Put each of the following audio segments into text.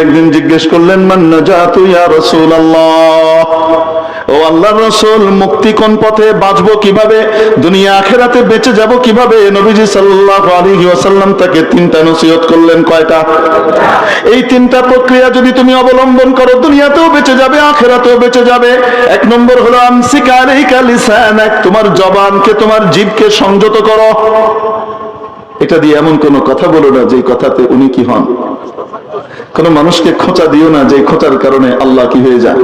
একদিন জিজ্ঞেস করলেন পথে? বাঁচবো কীভাবে? দুনিয়া বেঁচে যাব কীভাবে? নবীজি সাল্লাল্লাহু তাকে তিনটা নসিহত করলেন, কয়টা? এই তিনটা প্রক্রিয়া যদি তুমি অবলম্বন করো, দুনিয়াতেও বেঁচে যাবে, আখেরাতেও বেঁচে যাবে। এক নম্বর হলো, আমসিকা তোমার জবানকে, তোমার জিভকে সংযত করো। এটা দিয়ে এমন কোন কথা বলো না যে কথাতে উনি কি হন। কোন মানুষকে খোঁচা দিও না যে খোঁচার কারণে আল্লাহ কি হয়ে যায়।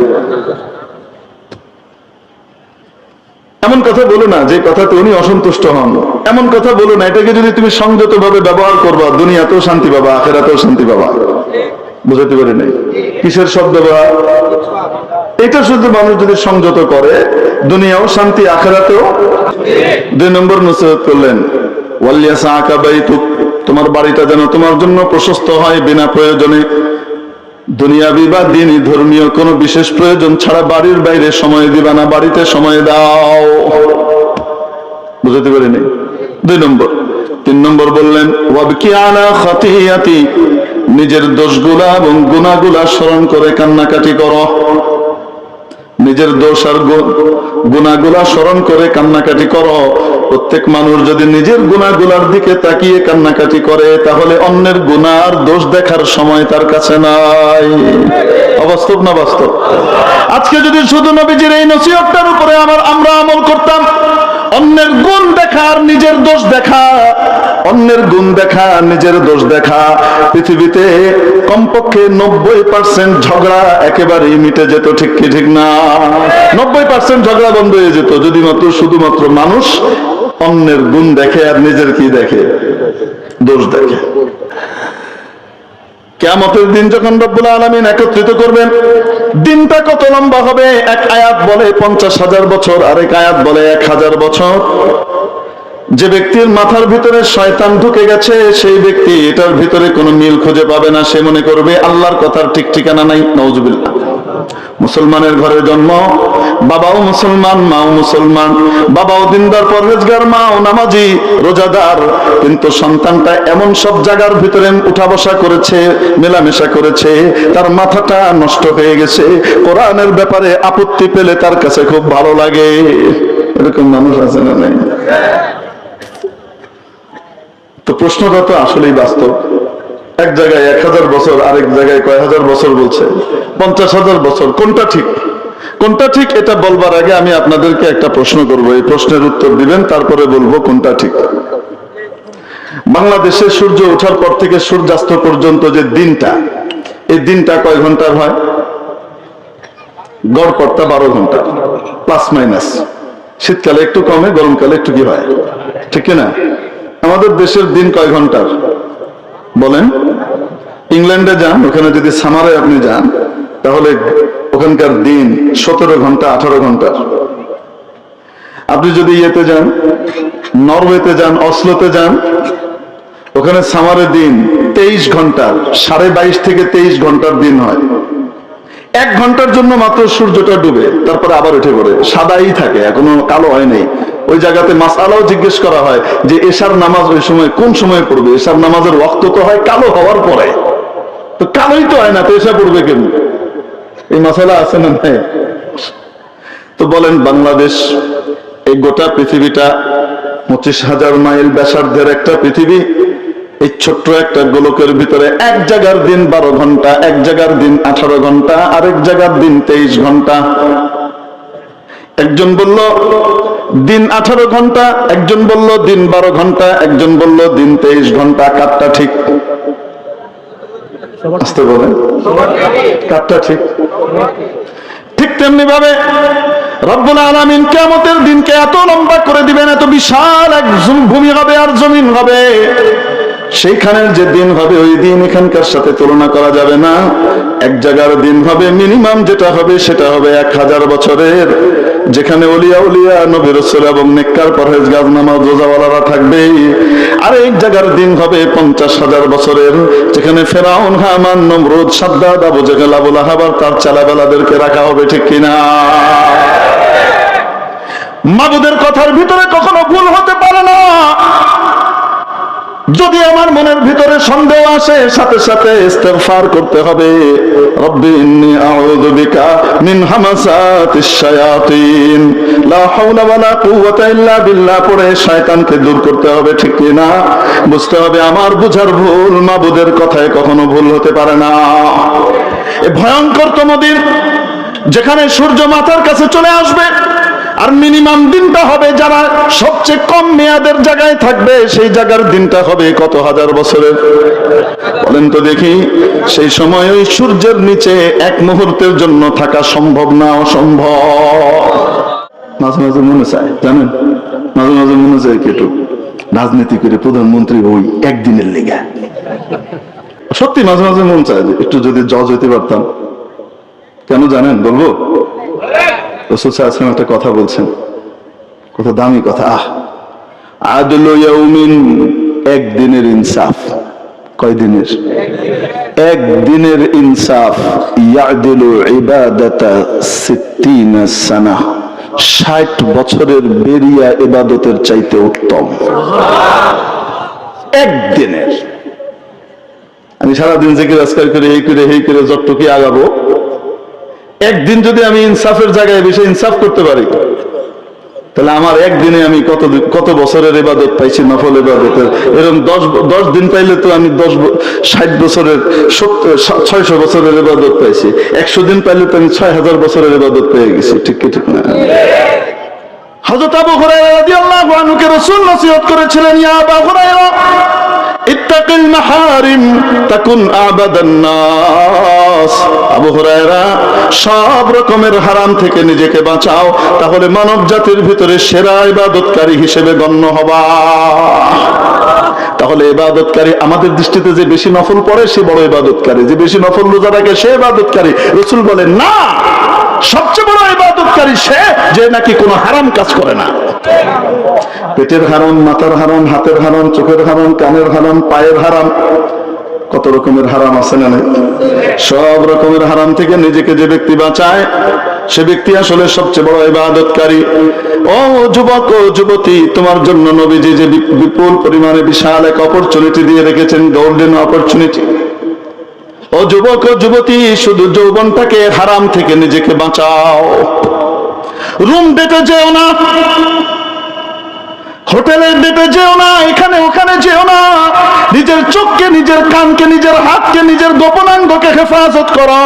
এমন কথা বলো না যে কথাতে উনি অসন্তুষ্ট হন। এমন কথা বলো না, এটাকে যদি তুমি সংযত ভাবে ব্যবহার করবা, দুনিয়াতেও শান্তি পাবা, আখেরাতেও শান্তি পাবা। বুঝাতে পারি নাই? কিসের শব্দ বা এটা শুধু মানুষ যদি সংযত করে, দুনিয়াও শান্তি, আখেরাতেও। দুই নম্বর নসিহত করলেন। তোমার বাড়িটা যেন তোমার জন্য প্রশস্ত হয় বিনা প্রয়োজনে। দুনিয়াবি বা দিনই ধর্মীয় কোনো বিশেষ প্রয়োজন ছাড়া বাড়ির বাইরে সময় দিবা না, বাড়িতে সময় দাও। বুঝতে পারিনি? দুই নম্বর। তিন নম্বর বললেন নিজের দোষগুলা এবং গুনাহগুলা স্মরণ করে কান্নাকাটি করো। নিজের দোষ আর গু- গুনাহগুলা স্মরণ করে কান্নাকাটি করো। প্রত্যেক মানুষ যদি নিজের গুনাহগুলার দিকে তাকিয়ে কান্নাকাটি করে, তাহলে অন্যের গুনার দোষ দেখার সময় তার কাছে নাই। অবাস্তব না বাস্তব? আজকে যদি শুধু নবীজির এই নসিহতটার উপরে আমার আমরা আমল করতাম, অন্যের গুণ দেখা আর নিজের দোষ দেখা অন্যের গুণ দেখা, নিজের দোষ দেখা। পৃথিবীতে কমপক্ষে নব্বই পার্সেন্ট ঝগড়া একেবারেই মিটে যেত, ঠিক কি ঠিক না? নব্বই পার্সেন্ট ঝগড়া বন্ধ হয়ে যেত, যদি মাত্র শুধুমাত্র মানুষ অন্যের গুণ দেখে আর নিজের কি দেখে? দোষ দেখে। কেয়ামতের দিন যখন রব্বুল আলমিন একত্রিত করবেন, দিনটা কত লম্বা হবে? এক আয়াত বলে পঞ্চাশ হাজার বছর, আরেক আয়াত বলে এক হাজার বছর। যে ব্যক্তির মাথার ভিতরে শয়তান ঢুকে গেছে, সেই ব্যক্তি এটার ভিতরে কোনো মিল খুঁজে পাবে না। সে মনে করবে, আল্লাহর কথার ঠিক ঠিকানা নাই। নওজুবিল্লাহ মুসলমানের ঘরে জন্ম, বাবাও মুসলমান, মাও মুসলমান। বাবাও দিনদার, পরহেজগার, মাও নামাজি, রোজাদার। কিন্তু সন্তানটা এমন সব জায়গার ভিতরে উঠা বসা করেছে, মেলামেশা করেছে, তার মাথাটা নষ্ট হয়ে গেছে। কোরআনের ব্যাপারে আপত্তি পেলে তার কাছে খুব ভালো লাগে। এরকম মানুষ আছে না নাই? প্রশ্নটা তো আসলেই বাস্তব। এক জায়গায় এক হাজার বছর, আরেক জায়গায় কয় হাজার বছর বলছে? পঞ্চাশ হাজার বছর, কোনটা ঠিক? কোনটা ঠিক এটা বলবার আগে আমি আপনাদেরকে একটা প্রশ্ন করব। এই প্রশ্নের উত্তর দিবেন, তারপরে বলব কোনটা ঠিক। বাংলাদেশে সূর্য ওঠার পর থেকে সূর্যাস্ত পর্যন্ত যে দিনটা, এই দিনটা কয় ঘণ্টার হয়? গড় পড়তা বারো ঘণ্টা, প্লাস মাইনাস। শীতকালে একটু কমে, গরমকালে একটু কি হয়? ঠিক না? আমাদের দেশের দিন কয় ঘণ্টার? বলেন। ইংল্যান্ডে যান, ওখানে যদি সামারে আপনি যান, তাহলে ওখানকার দিন সতেরো ঘণ্টা, আঠারো ঘণ্টার। আপনি যদি ইয়েতে যান, নরওয়েতে যান, অসলোতে যান, ওখানে সামারে দিন তেইশ ঘণ্টার, সাড়ে বাইশ থেকে তেইশ ঘণ্টার দিন হয়। এক ঘণ্টার জন্য মাত্র সূর্যটা ডুবে, তারপরে আবার উঠে পড়ে। সাদাই থাকে, এখনও কালো হয় নাই। ওই জায়গাতে মাসালাও জিজ্ঞেস করা হয় যে এশার নামাজ ওই সময় কোন সময় পড়বে? এশার নামাজের ওয়াক্ত তো হয় কালো হওয়ার পরে। তো কালোই তো হয় না, তো এসা পড়বে কেন? এই মশালা আছে না নাই? তো বলেন, বাংলাদেশ এই গোটা পৃথিবীটা পঁচিশ হাজার মাইল ব্যাসার্ধের একটা পৃথিবী। এই ছোট্ট একটা গোলকের ভিতরে এক জায়গার দিন বারো ঘণ্টা, এক জায়গার দিন আঠারো ঘণ্টা, আরেক জায়গার দিন তেইশ ঘণ্টা। একজন বলল, দিন আঠারো ঘণ্টা একজন বলল, দিন বারো ঘণ্টা একজন বলল, দিন তেইশ ঘণ্টা কাটটা ঠিক? আসতে ঠিক? ঠিক তেমনি ভাবে রব্বুল আলামিন কিয়ামতের দিনকে এত লম্বা করে দিবেন, এত বিশাল এক ভূমি হবে আর জমিন হবে। সেইখানের যে দিন হবে, ওই দিন এখানকার সাথে তুলনা করা যাবে না। এক জায়গার দিন হবে, মিনিমাম যেটা হবে সেটা হবে এক হাজার বছরের। যেখানে অলিয়া উলিয়া নবী রসুল এবং নেককার পরহেজ গাছ নামাজ রোজাওয়ালারা থাকবে আর এক জায়গার দিন হবে পঞ্চাশ হাজার বছরের, যেখানে ফেরাউন, হামান, নমরুদ, সাদ্দাদ, আবু জেহেল, আবুল আহাবার তার চালাবেলাদেরকে রাখা হবে, ঠিক কিনা? মাবুদের কথার ভিতরে কখনো ভুল হতে পারে না। যদি আমার মনের ভিতরে সন্দেহ আসে, সাথে সাথে ইস্তেগফার করতে হবে। রব্বি বিল্লাহ। পড়ে শয়তানকে দূর করতে হবে, ঠিক কি না? বুঝতে হবে আমার বুঝার ভুল, মাবুদের কথায় কখনো ভুল হতে পারে না। এ ভয়ঙ্করতম দিন, যেখানে সূর্য মাথার কাছে চলে আসবে আর মিনিমাম দিনটা হবে যারা সবচেয়ে কম মেয়াদের জায়গায় থাকবে, সেই জায়গার দিনটা হবে কত হাজার বছরের? বলেন তো দেখি, সেই সময় ওই সূর্যের নিচে এক মুহূর্তের জন্য থাকা সম্ভব না অসম্ভব? মাঝে মাঝে মনে চায়, জানেন? মাঝে মাঝে মনে চায় কি একটু রাজনীতি করে প্রধানমন্ত্রী ওই একদিনের লেগে। সত্যি মাঝে মাঝে মন চায় একটু যদি জজ হইতে পারতাম। কেন জানেন বলব? রসুল সাল্লাল্লাহু একটা কথা বলছেন। কত দামি কথা, আহ। আদল একদিনের ইনসাফ। কয় দিনের একদিনের ইনসাফ। ইয়াদিলু ইবাদাতা সিত্তিনা সানা। ষাট বছরের বেরিয়া ইবাদতের চাইতে উত্তম। একদিনের। আমি সারাদিন জেগে রাজকার করে, এই করে এই করে যতটুকু আগাবো একদিন যদি আমি ইনসাফের জায়গায় বেশি ইনসাফ করতে পারি, তাহলে আমার একদিনে আমি কত কত বছরের ইবাদত পাইছি, নফল ইবাদতের। এরকম দশ দশ দিন পাইলে তো আমি দশ ষাট বছরের ছয়শো বছরের ইবাদত পাইছি। একশো দিন পাইলে তো আমি ছয় হাজার বছরের ইবাদত পেয়ে গেছি, ঠিক কি, ঠিক না? হযরত আবু হুরায়রা রাদিয়াল্লাহু রাসূল নসিহত করেছিলেন, ইয়া আবু হুরায়রা, ইত্তাকিল মাহারিম, তাকুন আবাদান নাস। আবু হুরায়রা সব রকমের হারাম থেকে নিজেকে বাঁচাও, তাহলে মানব জাতির ভিতরে সেরা ইবাদতকারী হিসেবে গণ্য হবা। তাহলে ইবাদতকারী আমাদের দৃষ্টিতে যে বেশি নফল পড়ে, সে বড় ইবাদতকারী। যে বেশি নফল রোজা রাখে, সে ইবাদতকারী। রসুল বলেন, না, সবচেয়ে বড় ইবাদতকারী সে যে নাকি কোনো হারাম কাজ করে না। পেটের হারাম, মাথার হারাম, হাতের হারাম, চোখের হারাম, কানের হারাম, পায়ের হারাম। কত রকমের হারাম আছে না? সব রকমের হারাম থেকে নিজেকে যে ব্যক্তি বাঁচায়, সে ব্যক্তি আসলে সবচেয়ে বড় ইবাদতকারী। ও যুবক ও যুবতী, তোমার জন্য নবীজি যে বিপুল পরিমাণে বিশাল এক অপরচুনিটি দিয়ে রেখেছেন গোল্ডেন অপরচুনিটি ও যুবক ও যুবতী, শুধু যৌবনটাকে হারাম থেকে নিজেকে বাঁচাও। রুম ডেটে যেও না। হোটেলের ডেটে যেও না এখানে ওখানে যেও না নিজের চোখকে নিজের কানকে নিজের হাতকে নিজের গোপনাঙ্গকে হেফাজত করো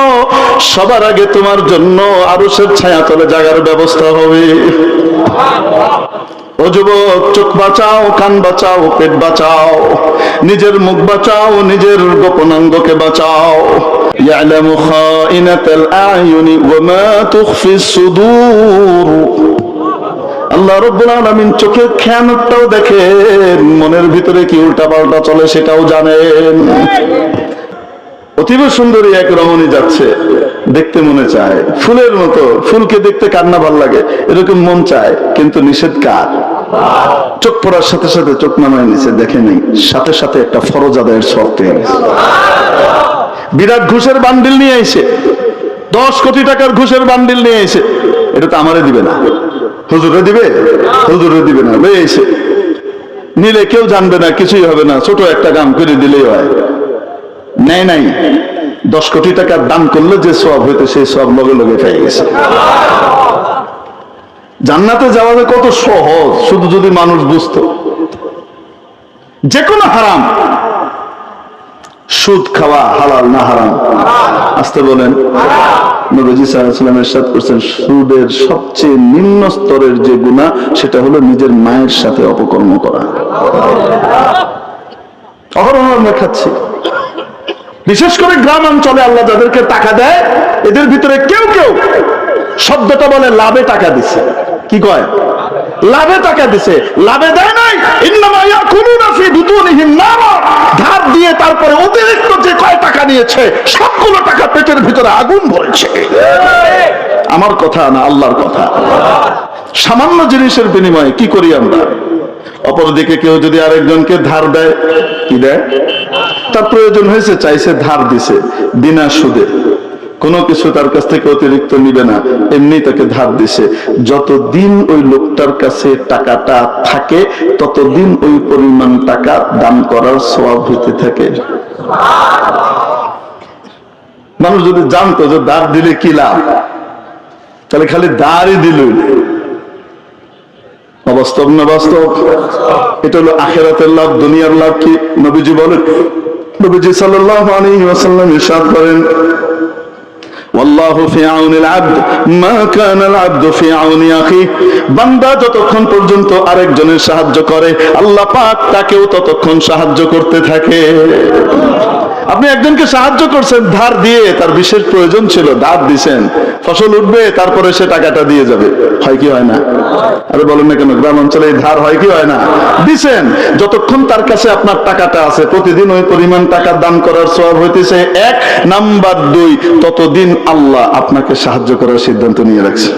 সবার আগে তোমার জন্য আরুষের ছায়া তলে জাগার ব্যবস্থা হবে ও যুবক চোখ বাঁচাও কান বাঁচাও পেট বাঁচাও নিজের মুখ বাঁচাও নিজের গোপনাঙ্গকে বাঁচাও يعلم خائنة الأعين وما تخفي الصدور আল্লাহ রব্বুল আলামিন চোখের খেয়ানতটাও দেখেন মনের ভিতরে কি উল্টা পাল্টা চলে সেটাও জানেন। অতীব সুন্দরী এক রমণী যাচ্ছে, দেখতে মনে চায়। ফুলের মতো, ফুলকে দেখতে কান্না ভালো লাগে, এরকম মন চায়, কিন্তু নিষেধ কার? চোখ পড়ার সাথে সাথে চোখ নামায় নিচে দেখে নেই। সাথে সাথে একটা ফরজ আদায়ের শর্ত গেছে। বিরাট ঘুষের বান্ডিল নিয়ে এসে দশ কোটি টাকার ঘুষের বান্ডিল নিয়ে এসে এটা তো আমারে দিবে না। হুজুরে দিবে? হুজুরে দিবে না। এসে নিলে কেউ জানবে না, কিছুই হবে না। ছোট একটা কাম করে দিলেই হয়। নেয় নাই। দশ কোটি টাকা দান করলে যে সব হইতে, সেই সব লগে লগে পেয়ে গেছে। জান্নাতে যাওয়া কত সহজ, শুধু যদি মানুষ বুঝতো। যে কোনো হারাম। সুদ খাওয়া হালাল না হারাম? আসতে বলেন। নবীজি সাল্লাম এরশাদ করছেন, সুদের সবচেয়ে নিম্ন স্তরের যে গুণা সেটা হলো নিজের মায়ের সাথে অপকর্ম করা। অহরহ আমরা খাচ্ছি। বিশেষ করে গ্রাম অঞ্চলে আল্লাহ যাদেরকে টাকা দেয়, এদের ভিতরে কেউ কেউ শব্দটা বলে লাভে টাকা দিছে। কি কয়? লাভে টাকা দিছে। লাভে দেয় নাই? ধার দিয়ে তারপরে অতিরিক্ত যে কয় টাকা নিয়েছে, সবগুলো টাকা পেটের ভিতরে আগুন ভরেছে আমার কথা না আল্লাহর কথা। সামান্য জিনিসের বিনিময়ে কি করি আমরা? অপরদিকে কেউ যদি আরেকজনকে ধার দেয়, কি দেয়? তার প্রয়োজন হয়েছে, চাইছে ধার দিছে, বিনা সুদে। কোনো কিছু তার কাছ থেকে অতিরিক্ত নিবে না। এমনি তাকে ধার দিছে। যতদিন ওই লোকটার কাছে টাকাটা থাকে, ততদিন ওই পরিমাণ টাকা দান করার স্বভাব হইতে থাকে। মানুষ যদি জানতো যে দাঁড় দিলে কি লাভ, তাহলে খালি দাঁড়ই দিল। অবাস্তব না বাস্তব? এটা হলো আখেরাতের লাভ, দুনিয়ার লাভ কি? নবীজি বলেন, নবীজি ওয়াসাল্লাম ইরশাদ করেন والله في عون العبد ما كان العبد في عون اخي বান্দা যতক্ষণ পর্যন্ত আরেকজনের সাহায্য করে, আল্লাহ পাক তাকেও ততক্ষণ সাহায্য করতে থাকে। আপনি একজনকে সাহায্য করছেন, ধার দিয়ে তার বিশেষ প্রয়োজন ছিল, ধার দিছেন, ফসল উঠবে, তারপরে সে টাকাটা দিয়ে যাবে। হয় কি হয় না? আরে বলেন না কেন, গ্রাম অঞ্চলে ধার হয় কি হয় না? দিছেন, যতক্ষণ তার কাছে আপনার টাকাটা আছে, প্রতিদিন ওই পরিমাণ টাকা দান করার সব হইতেছে এক, নাম্বার দুই, ততদিন আল্লাহ আপনাকে সাহায্য করার সিদ্ধান্ত নিয়ে রাখছে।